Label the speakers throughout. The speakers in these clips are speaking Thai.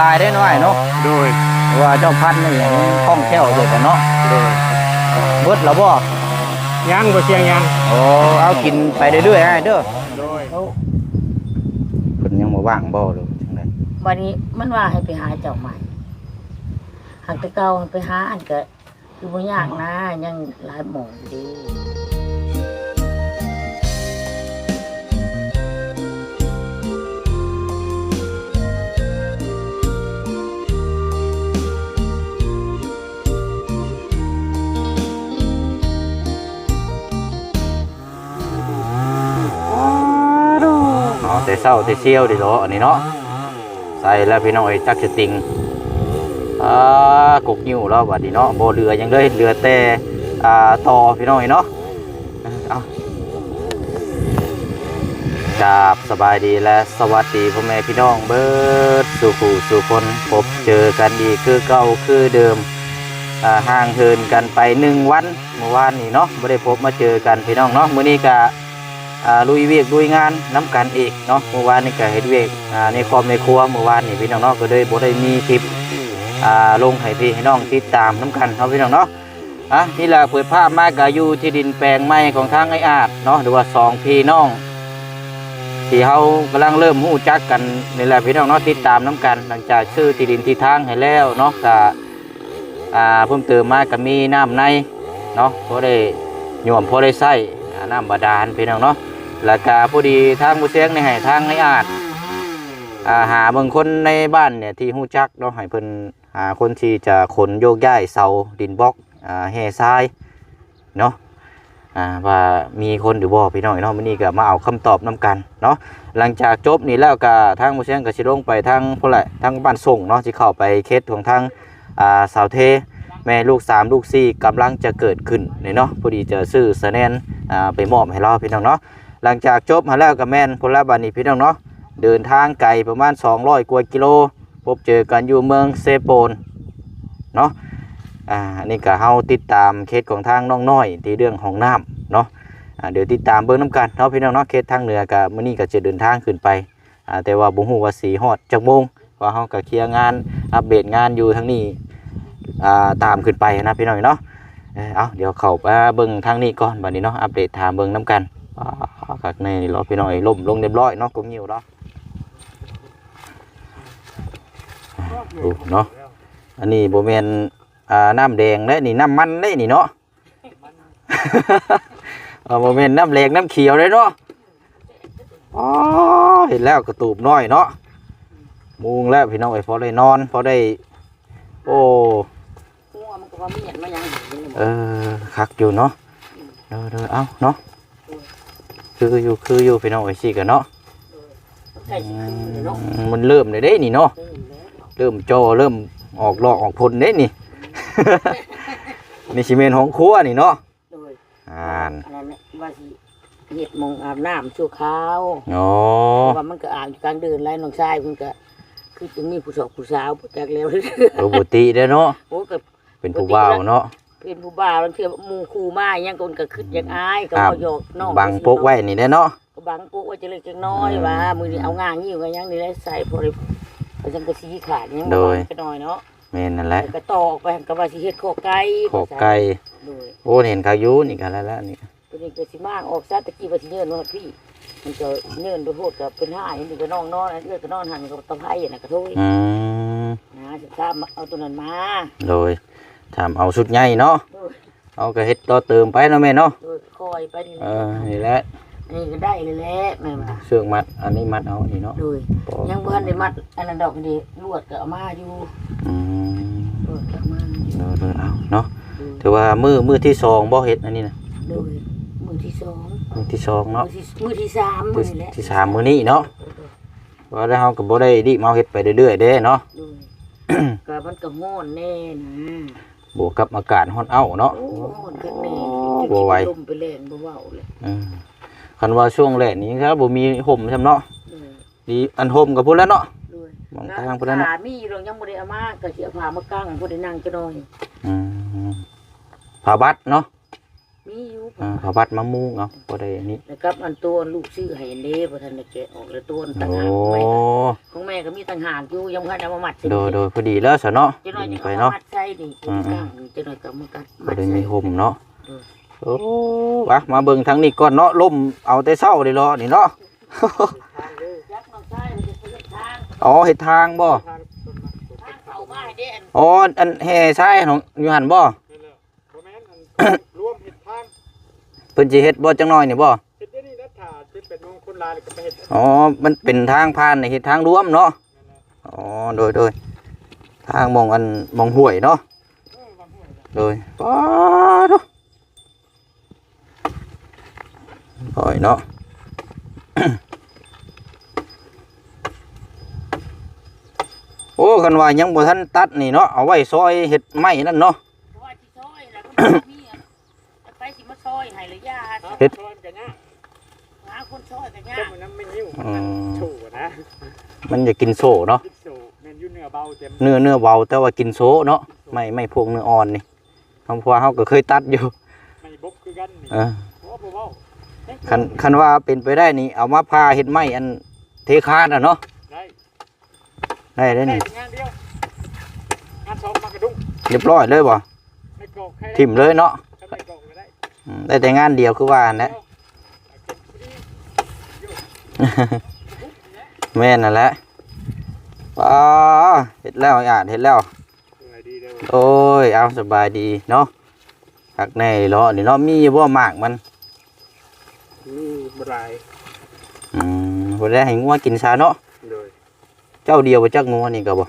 Speaker 1: ลายได้น้อยเนาะ
Speaker 2: โดย
Speaker 1: เพราะว่าเจ้าพันธุ์นี่ยังคล่องแคล่วเลยกันเนาะ
Speaker 2: โดย
Speaker 1: เบิดแล้วบ่
Speaker 2: ยังบ่เชียงยัง
Speaker 1: โอ้เอากินไปเรื่อยๆให้เด้อ
Speaker 2: โดย
Speaker 3: แล้ว
Speaker 1: เพิ่นยังบ่ว่างบ่หรือจังได
Speaker 3: วันนี้มันว่าให้ไปหาเจ้าใหม่หากแต่เก่าให้ไปหาอันก็คือบ่ยากนะยังหลายหม่องอยู่ดี
Speaker 1: แต่เช้าแต่เชี่ยวดิเนาะอันนี้เนาะใส่แล้วพี่น้องไอ้จักสติงอ่ากกนิ้วแล้วบัดนี้เนาะบ่เหลือยังเลยเหลือแต่อ่าต่อพี่น้องไอ้เนาะเอากราบสบายดีและสวัสดีพ่อแม่พี่น้องเบิดสู่ผู้สู่คนพบเจอกันอีคือเก่าคือเดิมห่างเหินกันไปหนึ่งวันเมื่อวานนี้เนาะไม่ได้พบมาเจอกันพี่น้องเนาะมื้อนี้ก็อ่า ลุยเวียกลุยงานน้ำกันอีกเนาะเมื่อวานนี่ก็เฮ็ดเวียกในครอบในครัวเมื่อวานนี่พี่น้องเนาะก็เลยบ่ได้มีคลิปลงให้พี่ให้น้องติดตามน้ำกันเนาะพี่น้องเนาะอะนี่แหละเปิดภาพมาก็อยู่ที่ดินแปลงใหม่ของทางไอ้อาจเนาะหรือว่าสองพี่น้องที่เฮากำลังเริ่มฮู้จักกันนี่แหละพี่น้องเนาะติดตามน้ำกัน หลังจากชื่อที่ดินที่ทางให้แล้วเนาะก็เพิ่มเติมมากก็มีน้ำในเนาะพอได้โยมพอได้ใช้อ่ น้ำบาดาลพี่น้องเนาะแล้วก็พอดีทางผู้เสียงในให้ทางในอาจอ่าหาบางคนในบ้านเนี่ยที่ฮู้จักเนาะให้เพิ่นหาคนที่จะขนโยกย้ายเสาดินบล็อกอ่าแห่ทรายเนาะอ่าว่ามีคนหรือบ่พี่น้องเนาะมื้อนี้ก็มาเอาคำตอบนํกันเนาะหลังจากจบนี่แล้วก็ทางผู้เสียงก็สิลงไปทางพุ่นแหละทางบ้านส่งเนาะสิเข้าไปเขตของทางอ่าสาวเท แม่ลูกสามลูกสี่กำลังจะเกิดขึ้นเนาะพอดีจะซื้อสแนนอ่าไปมอบให้เราพี่น้องเนาะหลังจากจบมาแล้วกับแม่นพลบานีพี่น้องเนาะเดินทางไกลประมาณ 200 กว่ากิโล พบเจอกันอยู่เมืองเซโปนเนาะอ่าอันนี่ก็เฮาติดตามเคสของทางน้องน้อยที่เรื่องของน้ำเนาะอ่าเดี๋ยวติดตามเบิ่งน้ำกันเนาะพี่น้องเนาะเคสทางเหนือกับมื้อนี้ก็จะเดินทางขึ้นไปอ่าแต่ว่าบ่ฮู้ว่าสีฮอดจักโมงว่าเฮาก็เคลียร์งานอัปเดตงานอยู่ทางนี้ อ่าตามขึ้นไปนะพี่น้องเนาะเอ้าเดี๋ยวเข้าไปเบิ่งทางนี้ก่อนบัดนี้เนาะอัปเดตถามเบิ่งน้ำกันอ่าคักในรอพี่น้อยล่มลงเรียบร้อยเนาะกงยิวเนาะดูเนาะอันนี้โบแมนอ่าน้ำแดงและนี่น้ำมันเลยนี่เนาะโบแมนน้ำแดงน้ำเขียวเลยเนาะอ๋อเห็นแล้วกระตูบน้อยเนาะมุงแล้วพี่น้องไอ้ยพอได้นอนพอได้ โอ้
Speaker 3: วมันก็ว่ามีหยังมาหยังอยู่นี่
Speaker 1: เออคักอยู่เนาะเด้อเด้อเอาเนาะคืออยู่คืออยู่พี่น้องไอ้สิกันเนาะ
Speaker 3: ใกล้สิขึ้นเลยเนาะ
Speaker 1: อืมมันเริ่มเลยเด้นี่เนาะ
Speaker 3: ขึ้นแล้ว
Speaker 1: เริ่มโจเริ่มออกหลอกออกพลเด้นี่ นี่ชิเมนของครัวนี่เนาะ
Speaker 3: โดย
Speaker 1: อ่าน
Speaker 3: อันนั้นน่ะว่าสิเฮ็ดหมองอาบน้ำชั่วคราว
Speaker 1: อ๋อ
Speaker 3: เพราะว่ามันก็อาบอยู่กลางเดินไล่น้องชายเพิ่นก็คือจะมีผู้สาวผู้สาวบ่จักแล้ว
Speaker 1: ปกติเด้อเนาะ
Speaker 3: โอ้ก็
Speaker 1: เป็นผู้บ่าวเนาะ
Speaker 3: เป็นผู้บ่าวแล้วเทื่อหมู่คู่มาอิหยังคนก็คิดอยากอายก็
Speaker 1: ครับ
Speaker 3: บ่หยอกน้อง
Speaker 1: บังปกไว้นี่เด้อเนาะ
Speaker 3: ก็บังปกไว้จะเล็กจักน้อย
Speaker 1: อืม
Speaker 3: ว่ามื้อนี้เอางางยิ้วกันยังนี่ได้ใส่พอได้ไปจังกะสีขาดยัง
Speaker 1: โดย
Speaker 3: ก็น้อยเนาะ
Speaker 1: แม่นนั่นแหละ
Speaker 3: แล้วก็ตอออกไปก็ว่าสิเฮ็ดโคไก่
Speaker 1: ขอกไก่
Speaker 3: โดย
Speaker 1: โอ้เห็นเขาอยู่นี่กันแล้วแล้วนี่
Speaker 3: ตัวนี้ก็สิมากออกซะตะกี้ว่าสิเนินว่าพี่มันก็เนินไปโพดก็เป็นห้าอันนี้ก็น้องนอนอันนี้ก็นอนหันก็ตะไคร้น่ะก็โทษ
Speaker 1: อืม
Speaker 3: นะสิตามเอาตัวนั้นมา
Speaker 1: โดย ถามเอาชุดใหญ่เนาะ
Speaker 3: โดย
Speaker 1: เอาก็เฮ็ดต่อเติมไปเนาะแม่เนาะ
Speaker 3: โดยคอยไปนี่แห
Speaker 1: เอ
Speaker 3: ละ
Speaker 1: อนี่แหละ
Speaker 3: อันนี้ก็ได้เลยแหละแม่มา
Speaker 1: เชือกมัดอันนี้มัดเอาอันนี้เนาะ
Speaker 3: โดย
Speaker 1: ปอ
Speaker 3: ยังบ่ทันได้มัดอันนั้นดอกนี่ลวดก็เอามาอยู่
Speaker 1: อืม
Speaker 3: ลวดก็เอามาอยู่
Speaker 1: เออเออเอาเนาะ
Speaker 3: โดย
Speaker 1: ถือว่ามือมือที่สองบ่เฮ็ดอันนี้นะ
Speaker 3: โดยมือที่สอง
Speaker 1: มือที่สองเนาะ
Speaker 3: มือที่มือที่สามมื
Speaker 1: มื
Speaker 3: อ
Speaker 1: อ
Speaker 3: นี่แหละ
Speaker 1: ที่สามมือนี้เนาะว่าแล้วเฮาก็บ่ได้รีบมาเฮ็ดไปเรื่อยๆเด้เนาะ
Speaker 3: โดย ก็มันก็โหอนแน่นะ
Speaker 1: บวกกับอากาศร้อนอ้าวเนาะ
Speaker 3: โอ้โหอนขึ้นแน่
Speaker 1: บ่ไหว
Speaker 3: ลมไปแรงบ่เว้าเลย
Speaker 1: อืมคันว่าช่วงแรกนี้ครับบ่มีห่มซำเนาะ
Speaker 3: โดย
Speaker 1: ดีอันห่มก็พุ่นแล้วเนาะ
Speaker 3: โดย
Speaker 1: มองทางพุ่นแล้วเนาะ
Speaker 3: ขามีอยู่ดอกยังบ่ได้เอามาก็สิเอาผ้ามากั้งบ่ได้นั่งจะน้อย
Speaker 1: อืมผ้าบัดเนาะ
Speaker 3: มีอยู่
Speaker 1: อ่าเขาวัดมะม่วงเอาบ่ได้อันนี้
Speaker 3: นะครับอันตัวลูกซื้อให้เด้บ่ทันได้แกะออกแล้วตัวต่าง
Speaker 1: โอ้
Speaker 3: หากของแม่ของแม่ก็มีต่างหากอยู่ยังบ่ทันเอามามัด
Speaker 1: โดยโดยพอดีแล้วซะเนาะ
Speaker 3: จะน้อย
Speaker 1: กิ
Speaker 3: จะ
Speaker 1: นไป
Speaker 3: เอามา
Speaker 1: เนาะ
Speaker 3: มัดใส่นี่
Speaker 1: อืม
Speaker 3: กลางนี่จะน้อยก็เอามากัด
Speaker 1: บ่ได้มีห่มเนาะ
Speaker 3: เออ
Speaker 1: โอ้วะมาเบิ่งทางนี้ก่อนเนาะล่มเอาแต่เช้าเลยเหรอนี่เนาะ
Speaker 3: ยักษ์น้องชายมันจะเฮ็ดทาง
Speaker 1: อ๋อเฮ็ดทางบ่
Speaker 3: ทางเข้ามาให้เด้อัน
Speaker 1: อ๋ออันแห่ทรายของอยู่หั่นบ่
Speaker 2: นั่นแหละบ่แม่นอัน รวมเห็ดทาง
Speaker 1: เพิ่นสิเฮ็ดบ่จังน้อยนี่บ่
Speaker 2: เห็ดเดี๋ยวนี้นะถ้าเป็นเป็นมงคลลายก็ไปเห็ด
Speaker 1: อ๋อ มันเป็นทางผ่านในเฮ็ดทางรวมเนาะอ๋อโดยโดยทางมองอันมองห้วยเนาะ
Speaker 2: เออวางห้วยนะ
Speaker 1: โดยป๊าดห้อยเนาะโอ้คันว่ายังบ่ทันตัดนี่เนาะเอาไว้ซอยเฮ็ดไม้นั่นเนาะ
Speaker 3: เฮ็
Speaker 1: ด
Speaker 2: ซอยมันกันยาก
Speaker 3: หาคนซอยก็
Speaker 2: ต้
Speaker 3: ยามก
Speaker 2: มันน้ำไม่นิ้วมัน
Speaker 1: อืม
Speaker 2: ถูนะ
Speaker 1: มันจะกินโซเนาะ
Speaker 2: คิดสูแม่นอยู่เนื้อเบาเต็ม
Speaker 1: เนื้อเนื้อเบาแต่ว่ากินโซเนาะ ไม่ไม่พวกเนื้ออ่อนนี่คำพวเฮาก็เคยตัดอยู่
Speaker 2: ไม่บกคือกันนี่
Speaker 1: เออ
Speaker 2: โอ้บ่เว้าเฮ้ย
Speaker 1: คันคันว่าเป็นไปได้นี่ เอามาพาเฮ็ดไม้อันเทคานอะเนาะ
Speaker 2: ได้
Speaker 1: ได้ได้
Speaker 2: ได้
Speaker 1: นี่
Speaker 2: งานเดียวงานสองมากระดุง
Speaker 1: เรียบร้อยเลยบ่
Speaker 2: ไม่กรอกใครได้
Speaker 1: ทิมเลยเนาะ
Speaker 2: ได้
Speaker 1: อืมได้แต่งานเดียวคือว่านะแม่นนั่นแหละป้าเฮ็ดแล้วอ่านเฮ็ดแล้ว
Speaker 2: สวยดีเด้อ
Speaker 1: โอ้ย เอาสบายดีเนาะคักแน่เลาะนี่เนาะมีอยู่บ่หมากมัน
Speaker 2: นี่บราย
Speaker 1: อืมบ่ได้ให้งัวกินซาเนาะ
Speaker 2: เลย
Speaker 1: เจ้าเดียวบ่จักงัวนี่ก็บ่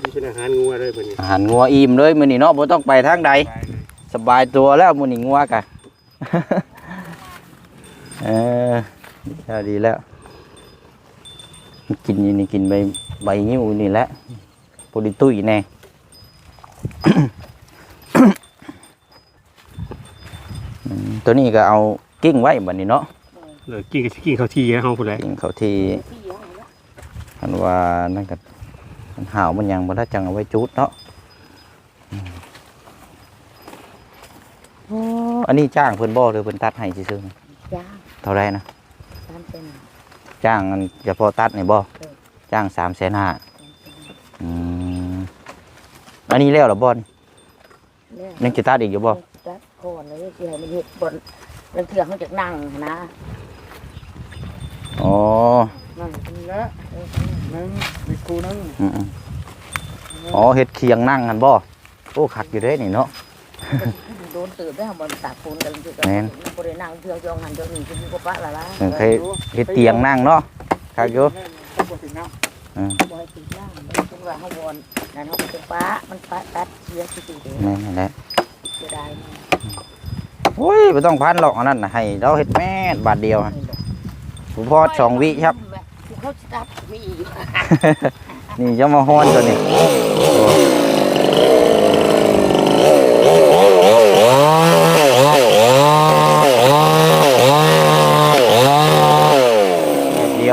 Speaker 2: มีเป็นอาหารงัวเลยเพิ่นนี่
Speaker 1: อาหารงัวอิ่มเลยมื้อนี้เนาะบ่ต้องไปทางใด สบายตัวแล้วมื้อนี้งัวกะเออเจ้าดีแล้ว กินอยู่นี่กินใบใบนิ้วนี่แหละปดิตุ้ยแน่อืมตัวนี้ก็เอากิ้งไว้บัดนี้เนาะ
Speaker 2: เลยกินกับกินข้าวที่เฮาพุ่นแหละ
Speaker 1: กิ้งเขาที่
Speaker 3: ที่อยู่ให้เนาะ
Speaker 1: อันว่านั่นก็มันห่าวมันยังบ่ได้จังเอาไว้จุดเนาะอืม อ๋ออันนี้จ้างเพิ่นบ่หรือเพิ่นตัดให้ซื่อๆ
Speaker 3: ย่าง
Speaker 1: เท่าไรนะ
Speaker 3: ตามเป็น
Speaker 1: จ้างอันเฉพาะตัดนี่บ่
Speaker 3: เออ
Speaker 1: จ้างสามแสนห้าอืมอันนี้แล้วเหรอบอล
Speaker 3: เนี่ย
Speaker 1: ยังจะตัดอีกอยู่บ่
Speaker 3: ตัดก่อนเลยสิให้มันเฮ็ดบนแล้วเถื่อเขาจากนั่งนะ
Speaker 1: อ๋อ
Speaker 2: นั่นเป็นละนึงมีครูนึง
Speaker 1: อืมๆอ๋อเฮ็ดเคียงนั่งกันบ่โอ้คักอยู่เด้นี่เนาะ
Speaker 3: โดนตื่นได้บนตากฝนกันคือ
Speaker 1: แม่น
Speaker 3: บ่ได้นั่งเที่ยวจองหันเที่ยวนี่คือมีกปะละล่ะ
Speaker 1: เออเคยเฮ็ดเตียงนั่งเนาะคักอยู่
Speaker 2: ต้องบ่ถึงน้ำ
Speaker 1: อืม
Speaker 3: บ่ให้ติดนั่งคือว่าเฮาบ่อนนั่นเฮาก็จะปะมันปะตัดเสียสิติเด้
Speaker 1: แม่นนั่นแหละ
Speaker 3: จะได้มัน
Speaker 1: โอ้ยบ่ต้องพันหรอกอันนั้นน่ะให้เราเฮ็ดแม่นบาทเดียวฮะผมพอสองวิครับ
Speaker 3: เขาสตัดมีอยู่
Speaker 1: นี่จะมาฮ้อนตัวนี้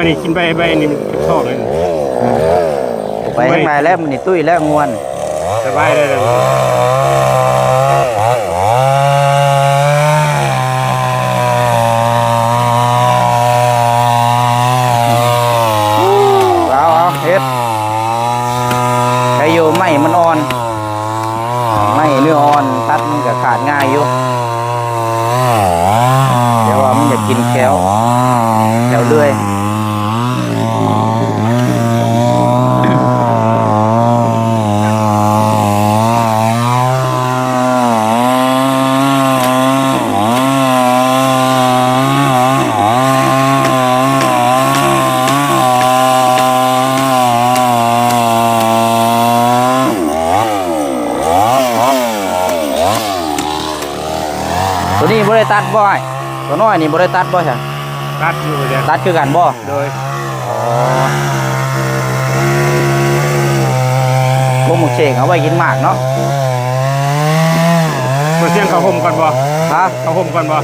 Speaker 2: วนี่กินไปไปนี่มันชอบเลย
Speaker 1: ไปข้างในแล้วมันนี่ตุ้ยแล้วงวน
Speaker 2: สบายเลยเลย
Speaker 1: เอาเอาเฮ็ดใครอยู่ไม่มันอ่อน ไม่เนื้ออ่อนตัดมันก็ขาดง่ายอยู่เดี๋ยวว่ามันจะกินแคลแคลเลื่อย เได้ตัด บ่ไอ้ตัวน้อยนี่บ่ได้ตัดบ่ใช่
Speaker 2: ตัดอยู่เดี๋ยว
Speaker 1: ตัดคือกันบ่
Speaker 2: โดย
Speaker 1: อ๋อพวกหมูเชงเอาไว้กินหมากเนาะ
Speaker 2: มาเสียงเขาห่มก่อนบ่
Speaker 1: ฮะ
Speaker 2: เขาห่มก่อนบ่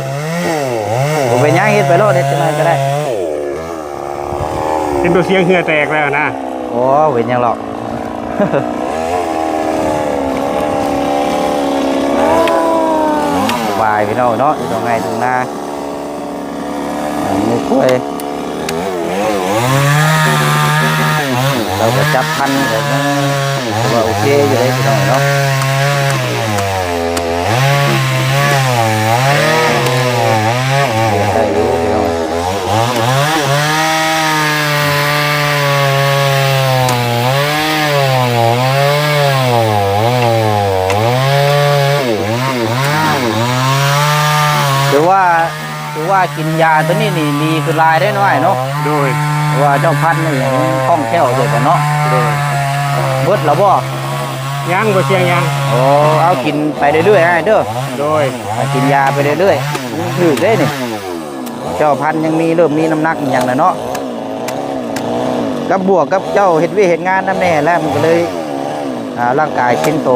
Speaker 1: ผมเป็นหย่างเฮ็ดไปโลดเฮ็ดจังไดก็ได้
Speaker 2: เป็นตัวเสียงเหือแตกแล้วนะ
Speaker 1: โอ้เป็นหยังหรอก สบายพี่น้องเนาะอยู่ตรงไงตรงหน้าอันนี้คุยเราก็จับพันแบบนี้ว่าโอเคอยู่เลยพี่น้องเนาะได้รู้พี่น้องหรือว่าหรือว่า กินยาตัวนี้นี่ดีคือลายได้น้อยเนาะ
Speaker 2: โดย
Speaker 1: เพราะว่าเจ้าพันธุ์นี่ยังคล่องแคล่วอยู่กันเนาะ
Speaker 2: โดย
Speaker 1: เบิดแล้วบ่
Speaker 2: ยังบ่เสียงยัง
Speaker 1: โอ้เอากินไปเรื่อยๆให้เด้อ
Speaker 2: โดย
Speaker 1: เอากินยาไปเรื่อยๆถือได้นี่เจ้าพันธุ์ยังมีเริ่มมีน้ำหนักอหย่างแล้วเนาะกับบวกกับเจ้าเฮ็ดเวยเฮ็ดงานนั่นแน่แล้วมันก็เลยอ่าร่างกายชิ้นโต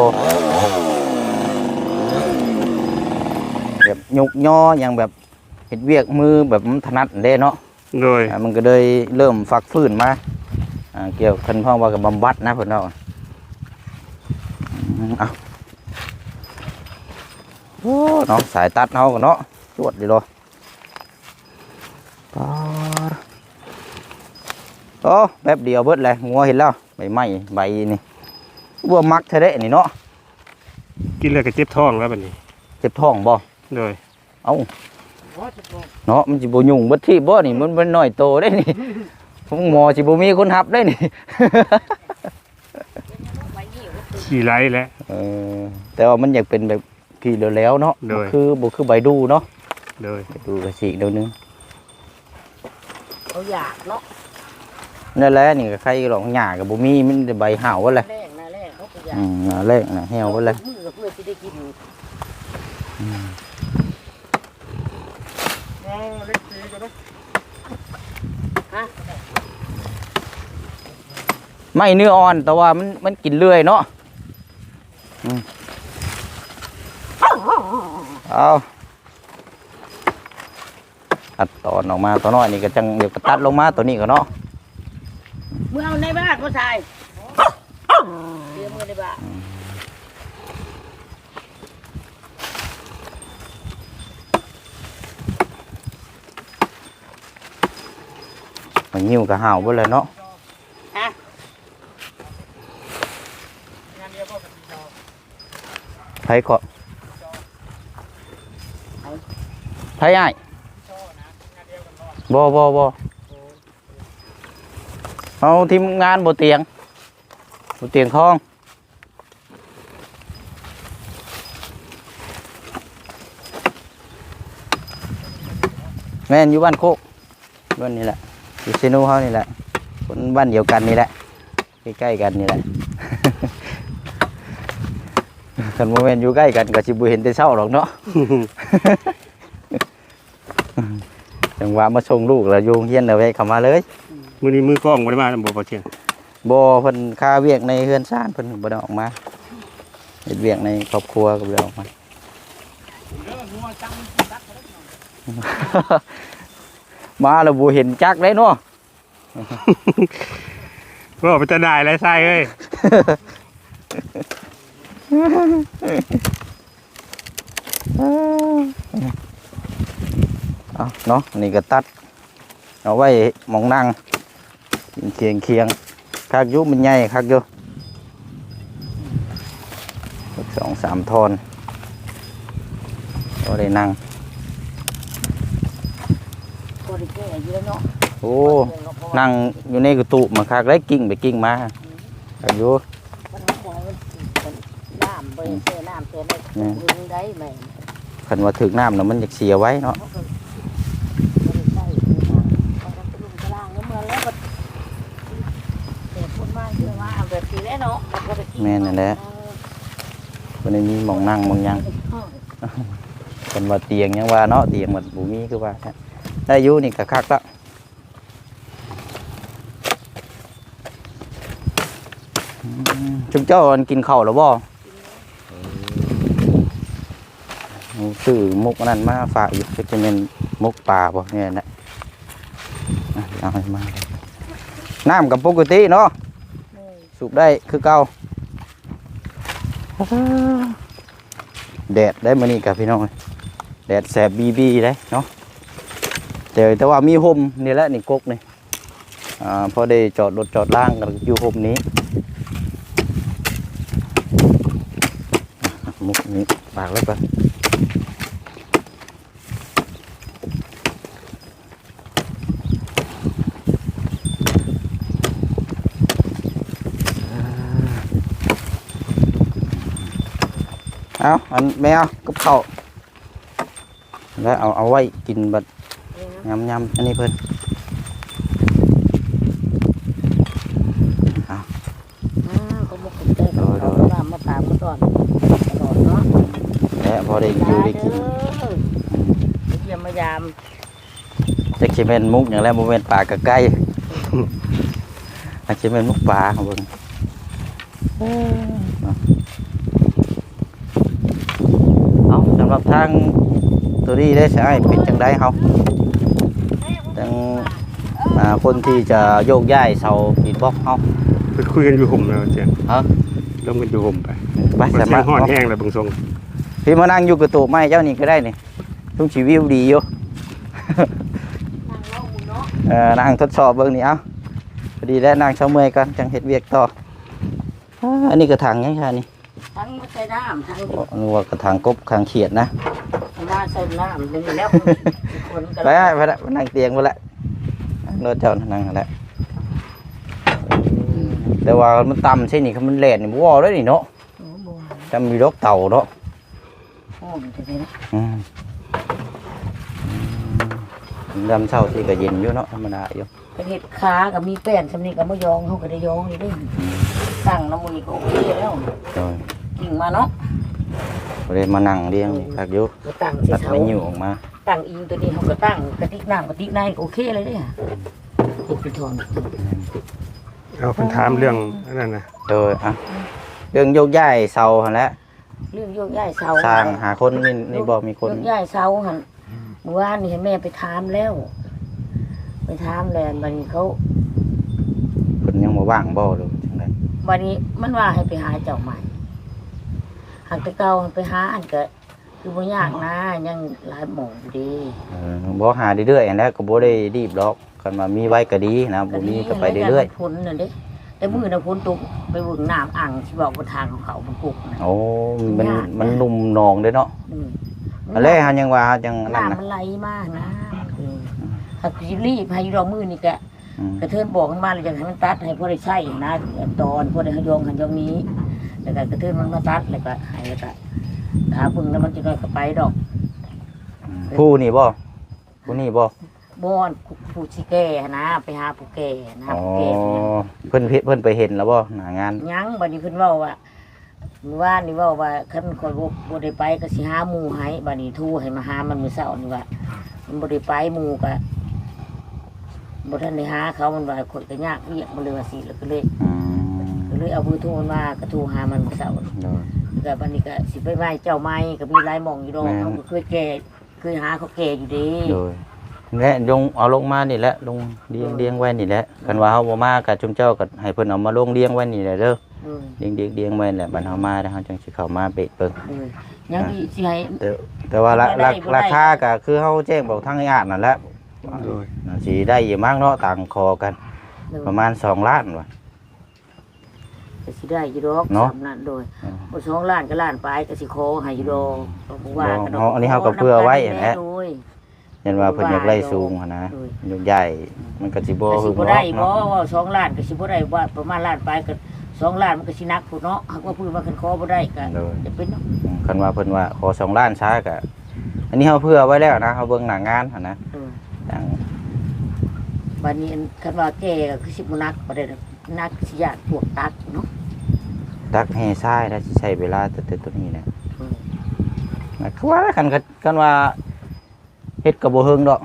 Speaker 1: แบบยุกย่ออย่างแบบ เฮ็ดเวียกมือแบบมันถนัดเด้เนาะ
Speaker 2: โดย
Speaker 1: อ่ามันก็เลยเริ่มฟักฟื้นมาอ่าเกี่ยวคันพ่อว่ากับบำบัดนะเพิ่นเนาะอืมเอาโอ้เนาะสายตัดเฮากันเนาะจวดดีโลปาดโอ้แป๊บเดียวเบิดเลยงัวเห็นแล้วใบไม้ใบนี่บัวมักเทเดะนี่เนาะ
Speaker 2: กินเลยก็เจ็บท้องแล้วบัดนี้
Speaker 1: เจ็บท้องบ่
Speaker 2: โดย
Speaker 1: เอ้า เนาะมันสิบ่ยุ่งเบิดที่บ่นี่มันมันน้อยโตได้นี่ผมหมอสิบ่มีคนรับได้นี่
Speaker 2: ขี่ไหลแล้ว
Speaker 1: เออแต่ว่ามันอยากเป็นแบบพี่แล้วๆเนาะ
Speaker 2: โดย
Speaker 1: บ่คือบ่คือใบดูเนาะ
Speaker 2: โดย
Speaker 1: ใบดูกระสีกเดี๋ยวนึง
Speaker 3: เขาอยากเนาะ
Speaker 1: นั่นแหละนี่ก็ใครหรอกหญ้าก็บ่มีมันแต่ใบห่าวว่าแหละ
Speaker 3: แรกนะแรกเขาก็อยาก
Speaker 1: อืมหน้าแรกน่ะเหี่ยวว่าแหละ
Speaker 3: มือก็เพื่อที่ได้กิน
Speaker 2: เล็กสีก็ได้
Speaker 1: ไม่เนื้ออ่อนแต่ว่ามันมันกินเลื่อยเนาะอืมเอาตัดตอนออกมาตัวน้อยนี่ก็จังเดี๋ยวก็ตัดลงมาตัวนี้ก็เนาะ
Speaker 3: เมื่อเอาในบ้านผู้ชายเรียกมือในบ้าน
Speaker 1: มันหิวก็ห่าวเบ่เลยเนาะ
Speaker 3: ฮะ
Speaker 1: ไผก็ไผอ้ายบ่บ่บ่เอาทีมงานบ่เตียงบ่เตียงทองแม่นอยู่บ้านโคกบ้านนี่แหละอยู่เซนูเฮานี่แหละ คนบ้านเดียวกันนี่แหละ ใกล้ๆกันนี่แหละคันโมเมนอยู่ใกล้กันก็สิบ่เห็นแต่เช้าหรอกเนาะ จังหวะมาส่งลูกแล้วโยงเฮียนเอาไว้เข้ามาเลย
Speaker 2: มื้อนี้มือกล้องบ่ได้มาบ่บ่เสียง
Speaker 1: บ่เพิ่นค่าเวียกในเฮือนซ่านเพิ่นบ่ได้ออกมาเฮ็ดเวียกในครอบครัวก็บ่ได้ออกมา มาแล้วบ่เห็นจักเลยเนาะ
Speaker 2: ว่าไปจะได้ไรไส้เอ้ย
Speaker 1: เอาเนาะนี่ก็ตัด เอาไว้หมองนั่งกินเคียงเคียงคักอยุมันใหญ่คักอยู่สักสองสามทอนก็ได้นั่ง
Speaker 3: ก็ได้แก่อยู่แล้วเนาะ
Speaker 1: โอ้นั่งอยู่ในกระตุมาคักได้กิ่งไปกิ่งมาคักอยู่
Speaker 3: มันหอมมันน้ำไปเสียน้ำเสียไม่ดึงได้ไหม
Speaker 1: คันว่าถึกน้ำน่ะมันอยากเสียไว้เนาะ
Speaker 3: เขาก็ไม่ได้ใส่เขาก็ลุมกระล่างน้ำเมืองแล้วก็เด็กพูดมากคือว่าเอาแบบสีแล้วเนาะแล้วก็ไปกิน
Speaker 1: แม่นั่นแหละวันนี้มีหมองนั่งหมองหยังเป็นว่าเตียงยังว่าเนาะเตียงมันบ่มีคือว่า ได้อยู่นี่ก็คักละอืมจุ๊เจ้าอันกินข้าวแล้วบ่หนูซื้อมุกนนั้นมาฝากอยู่จะเป็นมุกปลาบ่เนี่ยนะอะเอาให้มาน้ำกับปกติเนาะสูบได้คือเก่าแดดได้มานี่กับพี่น้องแดดแสบบีบีได้เนาะ แต่แต่ว่ามีห่มนี่แหละนี่กกนี่อ่าพอได้จอดรถจอดล่างกันอยู่ห่มนี้มุกนี้ปากแล้วกันเอาอันแมวกับข้าแล้วเอาเอาไว้กินบัด
Speaker 3: ยนะ
Speaker 1: ยำยำอันนี้เพิ่น
Speaker 3: อ้าวก็บอกกับใจเขาเขาลามมาตามมาตอนตลอดเนาะ
Speaker 1: และพอได้อยู่ได้กิน
Speaker 3: เด้อไปเยี่ยมมายาม
Speaker 1: จะคิดเป็นมุกอย่างแรกโมเมนปลากระไก่อาจจะเป็นมุกปลาครับเบิ่งเนาะเอาสำหรับทางตัวนี้ได้ใช่เป็นจังไดเฮาจัง อ่าคนที่จะโยกย้ายเสาปีนบล็อกเฮา
Speaker 2: ไปคุยกันอยู่ห่มแล้วเจ้า
Speaker 1: ฮะ
Speaker 2: ลงกันอยู่ห่มไป
Speaker 1: ไป
Speaker 2: มัน
Speaker 1: สา
Speaker 2: เสี
Speaker 1: มายรถ
Speaker 2: งห่อนแห้งเลยบางทรง
Speaker 1: พี่มานั่งอยู่กับตัวไม้เจ้านี่ก็ได้นี่ทุ่งชีวิวดีอยู่
Speaker 3: นั่งเล่าหมู่เนาะ
Speaker 1: เออนั่งทดสอบเบิ่งนี่เอาพอดีแล้วนั่งเช้าเมื่อยกันจังเฮ็ดเวียกต่ออ่าอันนี้กระถางยังไงนี่
Speaker 3: ทั้งมาใส่น้ำทั้ง
Speaker 1: นึกว่ากระถางกบคางเขียดนะ
Speaker 3: มาใส่น้ำนี่แล้วคนกัน
Speaker 1: ไปได้ไปได้ไปนั่งเตียงไปละ รถเจ้านั่งนั่นแหละแต่ว่ามันต่ำใช่นี่คือมันแหลนนี่บ่วอเลยนี่เนาะ
Speaker 3: โอ้โห
Speaker 1: จำมีดอกเต่าเนาะ
Speaker 3: โอ้โหจะเป็น
Speaker 1: อืมอืมดำเช้าที่ก็เย็นอยู่เนาะธรรมดาอยู่
Speaker 3: ประเทศค้ากับมีแป้นสำนีกับมะยองเขาก็ได้ยองอยู่เด้วยตั้งน้ำมันนี่ก็โอเคแล้ว
Speaker 1: โดย
Speaker 3: กิ่งมาเนาะ
Speaker 1: บ่ได้มานั่งเลี้ยงคักอยู่
Speaker 3: ก็ตั้งสิ
Speaker 1: ตัด
Speaker 3: เสา
Speaker 1: ไม่อยู่ออกมา
Speaker 3: ตั้งอิงตัวนี้เขาก็ตั้งกระติกน้ำกระติกในก็โอเคเลยเนี่ยเห็ดเป็นทอง
Speaker 2: เอาคนถามเรื่องอันนั้นนะ
Speaker 1: โดยอะเรื่องโยกย้ายเสาหั่นแหละ
Speaker 3: เรื่องโยกย้ายเสา
Speaker 1: สร้างหาคนนี่นี่บ่มีคน
Speaker 3: โยกย้ายเสาหันเมื่อวานนี่ให้แม่ไปถามแล้ว ไปถามแล้วบัดนี้เขา
Speaker 1: เพิ่นยังบ่ว่างบ่หรือจังได
Speaker 3: บัดนี้มันว่าให้ไปหาเจ้าใหม่หากแต่เก่าไปหาอันก็ คือบ่ยากนะยังหลายหม่องอยู่ดี
Speaker 1: เออบ่หาเรื่อยๆอันนั้นก็บ่ได้รีบหรอกคันว่ามีไว้ก็ดีนะบ่มีก็ไปเรื่อย
Speaker 3: ๆพ้นนั่นเด้แต่มื้อน่ะพ้นตกไปเบิ่งน้ำอ่างที่บอกว่าทางของเขามันกุกนะ
Speaker 1: ๆโอ้มันมันลุ่มหนองเด้อเนาะ
Speaker 3: อืม
Speaker 1: อันแรกหันยังว่าจังนั่น
Speaker 3: น้ำ
Speaker 1: น่ะ
Speaker 3: มันไหลมากนะอืมหากสิรีบให้ดอกมือนี่แกะ
Speaker 1: อืม
Speaker 3: กระเทินบอกมันมาเลยจะให้มันตัดให้พอได้ใช้นะตอนพอได้ให้ยองหันยองนี้แล้วก็กระเทินมันมาตัดแล้วก็ให้แล้วก็ ถาพึ่งแล้วมันจะได้ก็ไปดอก
Speaker 1: ผู้นี่บ่ผู้นี่บ่
Speaker 3: บอนผู้ชิแก่นะไปหาผู้แก่นะ
Speaker 1: อ๋อ
Speaker 3: ผู้แก่เนี่ย
Speaker 1: เพิ่นเพิ่นไปเห็นแล้วบ่หน้างาน
Speaker 3: ยังบัดนี้เพิ่นเว้าว่าเมื่อว่านนี่เว้าว่าคันคนบ่บ่ได้ไปก็สิหาหมู่ให้บัดนี้ทูให้มาหามันมื้อเช้านี่ว่ามันบ่ได้ไปหมู่ก็บ่ทันได้หาเขามันว่าข่อยก็ยากเรียกมันเลยว่าสิแล้วก็เลย
Speaker 1: อืม
Speaker 3: ก็เลยเอาเบอร์โทรมันมาก็โทรหามันมื้อเช้า
Speaker 1: โดย
Speaker 3: ก็บัดนี้ก็สิไปไหว้เจ้าไม้ก็มีหลายหม่องอยู่ดอก
Speaker 1: แม่น
Speaker 3: เขาก็เคยแก่เคยหาเขาแก่อยู่เดี
Speaker 1: โดยและลงเอาลงมานี่แหละลงเลี้ยงเลี้ยงไว้นี่แหละคันว่าเฮาบ่มาก็จุมเจ้าก็ให้เพิ่นเอามาลงเลี้ยงไว้นี่แหละเด้อ
Speaker 3: เออ
Speaker 1: เลี้ยงเลี้ยงเลี้ยงไว้แหละบัดเฮามาแล้วเฮาจังสิเข้ามาเบ็ดเบิ่ง
Speaker 3: เออยังอีสิให้
Speaker 1: แต่แต่ว่ารา
Speaker 3: บ่ได้
Speaker 1: รา
Speaker 3: บ่ได้
Speaker 1: ราคาก็คือเฮาแจ้งบอกทางญาตินั่นแหละ
Speaker 2: โดย
Speaker 1: น่าสิได้อยู่มากเนาะต่างคอกัน
Speaker 3: เออ
Speaker 1: ประมาณ 2 ล้านว่ะ
Speaker 3: ก็สิได้อยู่ดอก
Speaker 1: เนาะ
Speaker 3: สำนั้นโดย
Speaker 1: อืม
Speaker 3: บ่สองล้านก็ล้านปลายก็สิขอให้อยู่ดอกก็บ่ว่ากันดอก
Speaker 1: เนาะอันนี้เขาก็เพื่อไว้
Speaker 3: ข
Speaker 1: แหละ
Speaker 3: โดย
Speaker 1: เห็นว่าเพิ่นอยากไล่สูงหั้นนะ
Speaker 3: โดย
Speaker 1: ยกใหญ่มันก็สิบ่
Speaker 3: ก็สิ
Speaker 1: คือ
Speaker 3: บ่
Speaker 1: บ่
Speaker 3: ได้บ่
Speaker 1: เนาะ
Speaker 3: ว่าสองล้านก็สิบ่ได้ว่าประมาณล้านปลายก็สองล้านมันก็สิหนักพุ่นเนาะหากว่าพูดว่าคันขอบ่ได้ก็
Speaker 1: โดย
Speaker 3: จะเป็นเนาะ
Speaker 1: อืมคันว่าเพิ่นว่าขอ2ล้านช้าก็อันนี้เฮาเพื่อไว้แล้วนะเฮาเบิ่งหน้างานหั่นนะ
Speaker 3: เออ
Speaker 1: อย่าง
Speaker 3: บัดนี้คันว่าแก่ก็คือสิบ่หนักบ่ได้ดอกหนักสิยากพวกตัดเนาะ
Speaker 1: ตักแห่ทรายแล้วสิใช้เวลาแต่แต่ตัวนี้นะ
Speaker 3: เออ
Speaker 1: คือว่าคันคันว่าเฮ็ดก็บ่เฮิงดอก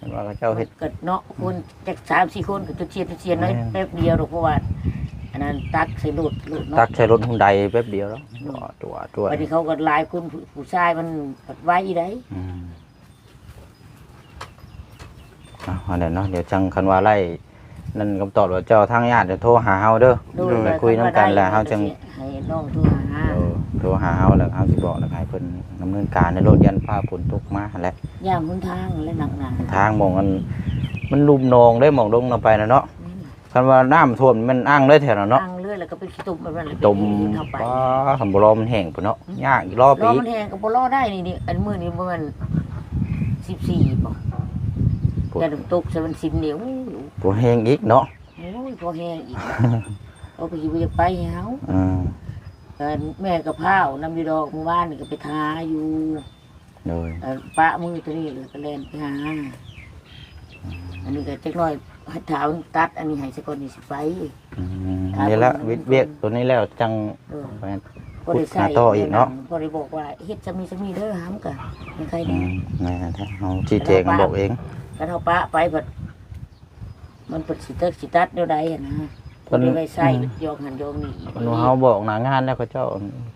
Speaker 1: คันว่าเขาเจ้าเฮ็ด
Speaker 3: เกิดเนาะคนจากสามสี่คนก็จะเชียนจะเชียนน้อย
Speaker 1: แม่น
Speaker 3: แป๊บเดียวหรอกเพราะว่าอันนั้นตักใส่หลุดหลุด
Speaker 1: ตั
Speaker 3: เนาะ
Speaker 1: กใช้รถหุ่นใดแป๊บเดียวแล้วตัวตัว
Speaker 3: วันนี้เขาก็หลายคนผู้ผู้ชายมันกัดไว้ได้
Speaker 1: อืมอะอันนั้นเนาะเดี๋ยวจังคันว่าไล่ นั่นคำตอบว่าเจ้าทางญาติจะโทรหาเฮาเด้อ
Speaker 3: ดู
Speaker 1: ไปคุยนำกันแหละเฮาจัง
Speaker 3: ให้น้องทูหา
Speaker 1: เออโทรหาเฮาแล้วเฮาสิบอกแล้วให้เพิ่นดำเนินการในรถยันฟ้าฝนตกมาหั่นแหละ
Speaker 3: ย่ามหนทางและหนักหนา
Speaker 1: ทางหมองมันมันลุ่มนองได้หมองลงลงไปนะเนาะคันว่าน้ำท่วมมันอ้างได้แถวนั้นเนาะ
Speaker 3: ตั้งเรื่อยแล้วก็ไปขี้ตุ่มมันเลย
Speaker 1: จม
Speaker 3: เข้าไป
Speaker 1: ว้าทำบ่รอมันแห้งพุ่นเนาะยากอีกรอบ
Speaker 3: รอ
Speaker 1: อีก
Speaker 3: มันแหงก็บ่รอได้นี่นี่อันมือนี่ประมาณสิบสี่ป่ะแต่ตกจะมันสิบเหนียวโอ้ย
Speaker 1: บ่แห้งอีกเนาะ
Speaker 3: โอ้ยพอแห้งอีกเอาไปอยู่ไปไปเฮา
Speaker 1: อืม
Speaker 3: เอ่อแม่กับพ้าวนำดีดอกเมื่อวานนี่ก็ไปทาอยู่
Speaker 1: โดย
Speaker 3: เอ่อปะมือตัวนี้เลยก็แล่นไปหาอันนี้ก็จักหน่อยให้ถามตัดอันนี้ให้สักคนนี่สิไป
Speaker 1: อืม
Speaker 3: ครับ
Speaker 1: นี่ละวิทย์เวียกตัวนี้แล้วจัง
Speaker 3: เออ
Speaker 1: ไป
Speaker 3: ก็ได้ใส่
Speaker 1: หาต่ออีกเนาะ
Speaker 3: ก็ได้บอกว่าเฮ็ดจะมีจะมีเด้อหามกะยังใคร
Speaker 1: อื
Speaker 3: ได้
Speaker 1: มนี่นะเฮาชี้แจงบอกเอง
Speaker 3: กันเฮาปะไปเพิ่น มันเปิดสิเตัดสิตัดเดี๋ยวใดอะนะ
Speaker 1: เพิ่
Speaker 3: เพิ่
Speaker 1: น
Speaker 3: นได้ใส่ยองหันยองนี่
Speaker 1: มันว่าเฮาบอกหน้างานแล้วเขาเจ้า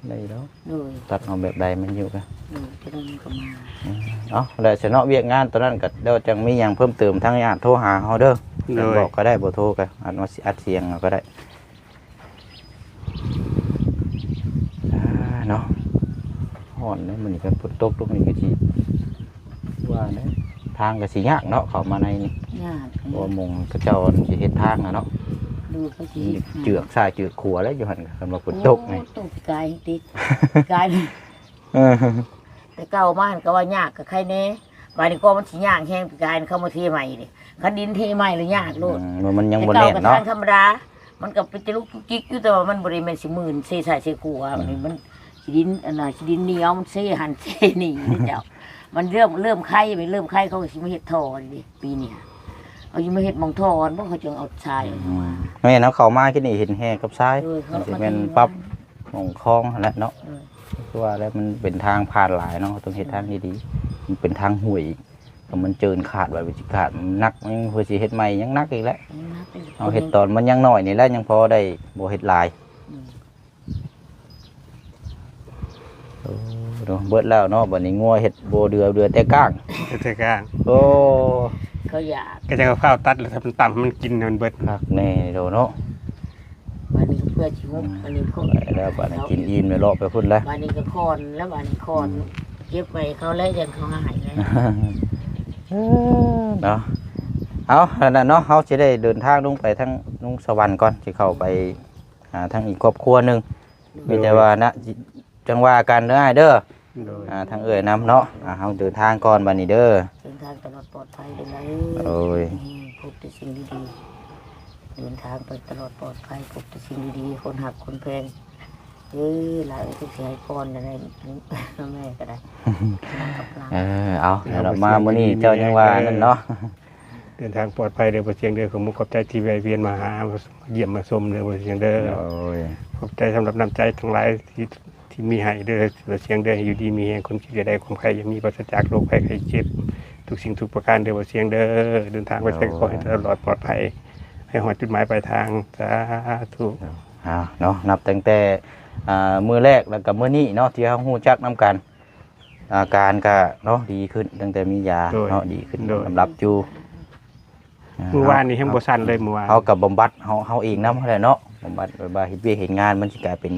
Speaker 1: ได้แล้ว
Speaker 3: เลย
Speaker 1: ตัดเอาแบบใดมันอยู่กัน
Speaker 3: เลยจะได้มันก็มา
Speaker 1: เอ้าแล้วสิเนาะเวียกงานตัวนั้นก็เดี๋ยวจังมีหยังเพิ่มเติมทางญาติโทรหาเฮาเด้อ
Speaker 2: โดย
Speaker 1: บอกก็ได้บ่โทรกันอัดมาสิอัดเสียงเอาก็ได้อ่าเนาะฮ้อนเนี่ยมันนี่ก็ฝนตกตรงนี้ก็สิว่าเด้ ทางก็สิยากเนาะเข้ามาในนี่
Speaker 3: ญาติ
Speaker 1: เพราะว่ามงเขาเจ้าสิเฮ็ดทางน่ะเนาะ
Speaker 3: ดูเขาสิ
Speaker 1: เจือกซ้ายเจือกขวาแล้วอยู่หั่นก็คันว่าฝนตกนี่
Speaker 3: โอ้ตกกายติดกาย
Speaker 1: เออ
Speaker 3: แต่เก่ามาหันก็ว่ายากกับใครแน่บาดนี้ก็มันสิยากแห้งปีกายเข้ามาเทใหม่นี่คันดินเทใหม่หรือยากโลด
Speaker 1: อืมมันยังบ่
Speaker 3: แต่
Speaker 1: แน่
Speaker 3: เก่านกับ
Speaker 1: เนาะ
Speaker 3: ทางธรรมดามันก็เป็นจะลุกจุกจิกอยู่แต่ว่ามันบริเวณสิหมื่นเซใส่เซกัวมันนี่มันสิดินอันน่ะสิดินเหนียวมันเซหันเซนี่นี่เจ้า มันเริ่มเริ่มไข่ไปเริ่มไข่เขาก็สิมาเฮ็ดท่อนี่ดิปีเนี้ยเอาอยู่มาเฮ็ดหมองท่อบ่เขาจึงเอาทรายออก
Speaker 1: อื
Speaker 3: มาม
Speaker 1: แม่นเนาะเข้ามาที่นี่เห็นแฮกับซ้าย
Speaker 3: โดยเขา
Speaker 1: มันสิ
Speaker 3: มา
Speaker 1: เป็น
Speaker 3: ที่
Speaker 1: ปรับหมองคลองหั่นแหละเนาะ
Speaker 3: เออ
Speaker 1: คือว่าแล้วมันเป็นทางผ่านหลายเนาะต้องเฮ็ดทางดีๆมันเป็นทางห่วยอีกถ้ามันเจินขาดไว้มันสิขาดมันนักมันเพื่อสิเฮ็ดใหม่ยังนักอีกแล้ว
Speaker 3: มันนับป็น
Speaker 1: เอาเฮ็ดตอนมันยังน้อยนี่แหล้วยังพอได้บ่เฮ็ดหลาย
Speaker 3: อืม
Speaker 1: โอ้ เนาะเบิดแล้วเนาะบัดนี้งัวเฮ็ดบ่เดือเดือแต่ก้าง
Speaker 2: เทกลาง
Speaker 1: โอ้
Speaker 3: เขาอยาก
Speaker 2: ก็จะเอาข้าวตัดแล้วทำต่ำมันกินมันเบิด
Speaker 1: คักแน่โดเนาะ
Speaker 3: บานนี้เพื่อชิวอันนี้เขา
Speaker 1: ไปแล้วบัดนี้กินอิ่มแล้วเลาะไปพุ่นแล้ว
Speaker 3: บานนี้ก็คอนแล้วบานนี้คอนเก็บไว้เขาแล้วยังเขาหายแล้ว
Speaker 1: เนาะเอาอันนั้นเนาะเขาจะได้เดินทางลงไปทั้งนุ่งสวรรค์ก่อนจะเข้าไปหาทั้งอีกครอบครัวหนึ่งมีแต่ว่านะ จิจังว่ากันเด้ออ้ายเด้อ
Speaker 2: โดย
Speaker 1: อ่าทางเอ่ยน้ำเนาะอ่าเขาเดินทางก่อนบันนี้เด้อ
Speaker 3: เดินทางตลอดปลอดภัยเลยนะ
Speaker 1: โอ้ย
Speaker 3: พบแต่สิ่งดีๆเดินทางไปตลอดปลอดภัยพบแต่สิ่งดีๆคนหักคนแพงเอ้ยหลายทุกเสียให้พรอะไรแม่ก็ได้นั่งกับหลัง
Speaker 1: เออเอาเดี๋ยวเรามามื้อนี้เจ้ายังว่านั่นเนาะ
Speaker 2: เดินทางปลอดภัยเด้อบ่เสียงเด้อขอมุกขอบใจที่แวะเวียนมาหามาเยี่ยมมาชมเด้อบ่เสียงเด้อ
Speaker 1: โอ้ย
Speaker 2: ขอบใจสำหรับน้ำใจทั้งหลายที่ ที่มีให้เด้อบ่เสียงเด้อให้อยู่ดีมีแรงคนคิดจะได้ความใครยังมีปราศจากโรคภัยไข้เจ็บ ทุกสิ่งทุกประการเด้อบ่เสียงเด้อเดินทางไปใส่ขอให้ตลอดปลอดภัย ให้หอดจุดหมายปลายทางสาธุ
Speaker 1: เอาเนาะนับตั้งแต่อ่ามื้อแรกแล้วก็มื้อนี้เนาะที่เฮาฮู้จักนํกัน อาการก็เนาะดีขึ้นตั้งแต่มียาเนาะดีขึ้นสำหรับอยู่า
Speaker 2: เมื่อวานนี้ยังบ่สั่นเลยเมื่อวาน
Speaker 1: เฮากับบำบัดเฮาเฮาเองนำแหละเนาะบำบัดไปบ่าเฮ็ดเวียกเฮ็ดงานมันสิกลายเป็น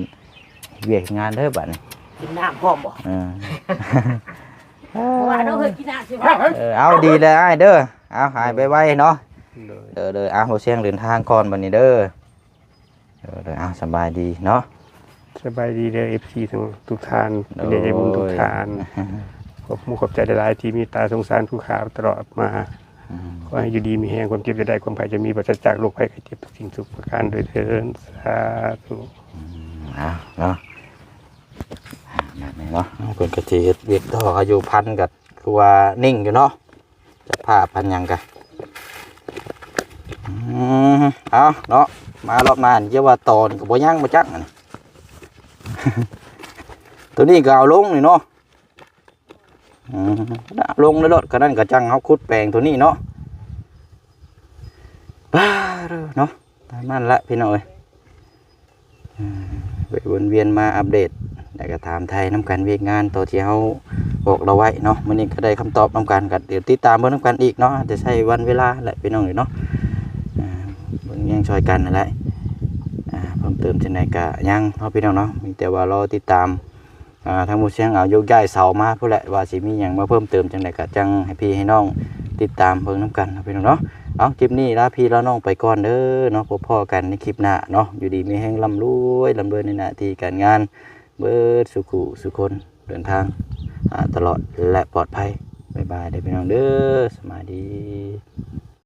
Speaker 1: เฮ็ดเวียกเฮ็ดงานเด้อบัดนี้
Speaker 3: กินน้ำพร้อมบ่
Speaker 1: เออ
Speaker 3: ว่าเราเคยกินน้ำใช่ไหม
Speaker 1: เออเอาดีเลยอ้ายเด้อเอาหายไปไวๆเนาะ
Speaker 2: โดย
Speaker 1: เด้อเด้อเอาบ่เสียงเดินทางก่อนบัดนี้เด้อเด้อเด้อเอาสบายดีเนาะ
Speaker 2: สบายดีเด้อ FC ทั้งทุกท่านเป็นใจบุญทุกท่านขอบมุขขอบใจหลายๆที่มีตาสงสารผู้ขาตลอดมา
Speaker 1: อืม
Speaker 2: ขอให้อยู่ดีมีแห่งความเจ็บจะได้ความภัยจะมีปราศจากโรคภัยไข้เจ็บทุกสิ่งทุกประการโดยเถินสาธุ
Speaker 1: เอาเนาะแบบนี้เนาะเพิ่นก็สิเฮ็ดเวียกต่ออายุพันกับคือว่านิ่งอยู่เนาะจะผ้าพันหยังกันอืมเอาเนาะมารอบหน้านี่จะว่าตอนก็บ่ยังบ่จักอันนี้ตัวนี้ก็เอาลงนี่เนาะอืมลงแล้วรถก็นั่นก็จังเฮาขุดแปลงตัวนี้เนาะบ้าเด้อเนาะตามนั้นละพี่น้อย ไปวนเวียนมาอัปเดตแล้วก็ถามไทยน้ำกันเวียกงานตัวที่เฮาบอกเราไว้เนาะมื้อนี้ก็ได้คำตอบน้ำกันก็เดี๋ยวติดตามเบิ่งน้ำกันอีกเนาะจะใช้วันเวลาแหละพี่น้องเอ้ยเนาะอ่าเบิ่งแย่งช่วยกันนั่นแหละอ่าเพิ่มเติมจังไดก็ยังเนาะพี่น้องเนาะมีแต่ว่ารอติดตามอ่าทางหมูเชียงเอายกย้ายเสามาเพู้นแหละว่าสิมีหยังมาเพิ่มเติมจังไดก็จังให้พี่ให้น้อง ติดตามเบิ่งน้ำกันนะพี่น้องเนาะเอาคลิปนี้ลาพี่ลาน้องไปก่อนเด้อเนาะพบพ่อกันในคลิปหน้าเนาะอยู่ดีมีแห้งร่ำรวยร่ำรวยในหน้าที่การงาน เบิดสุขุสุคนเดินทางตลอดและปลอดภัยบ๊ายบายเด้อพี่น้องเด้อสมาดี